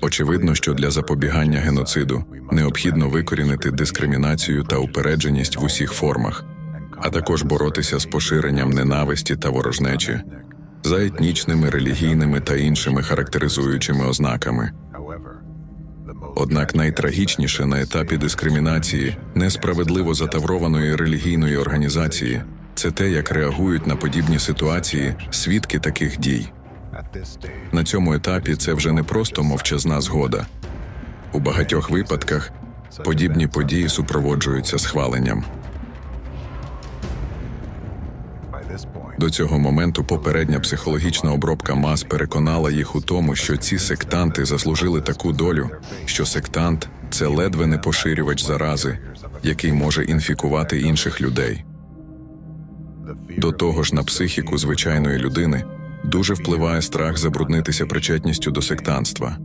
Очевидно, що для запобігання геноциду необхідно викорінити дискримінацію та упередженість в усіх формах, а також боротися з поширенням ненависті та ворожнечі за етнічними, релігійними та іншими характеризуючими ознаками. Однак найтрагічніше на етапі дискримінації несправедливо затаврованої релігійної організації це те, як реагують на подібні ситуації свідки таких дій. На цьому етапі це вже не просто мовчазна згода. У багатьох випадках подібні події супроводжуються схваленням. До цього моменту попередня психологічна обробка мас переконала їх у тому, що ці сектанти заслужили таку долю, що сектант це ледве не поширювач зарази, який може інфікувати інших людей. До того ж, на психіку звичайної людини дуже впливає страх забруднитися причетністю до сектантства,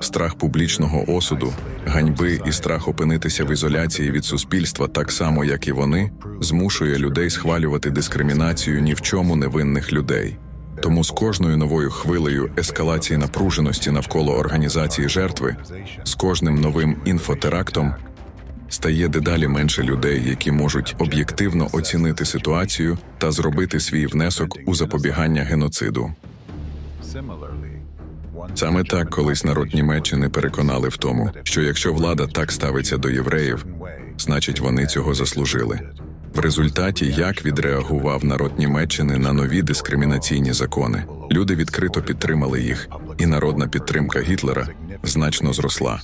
страх публічного осуду, ганьби і страх опинитися в ізоляції від суспільства, так само як і вони, змушує людей схвалювати дискримінацію ні в чому невинних людей. Тому з кожною новою хвилею ескалації напруженості навколо організації жертви, з кожним новим інфотерактом стає дедалі менше людей, які можуть об'єктивно оцінити ситуацію та зробити свій внесок у запобігання геноциду. Саме так колись народ Німеччини переконали в тому, що якщо влада так ставиться до євреїв, значить вони цього заслужили. В результаті як відреагував народ Німеччини на нові дискримінаційні закони, люди відкрито підтримали їх, і народна підтримка Гітлера значно зросла.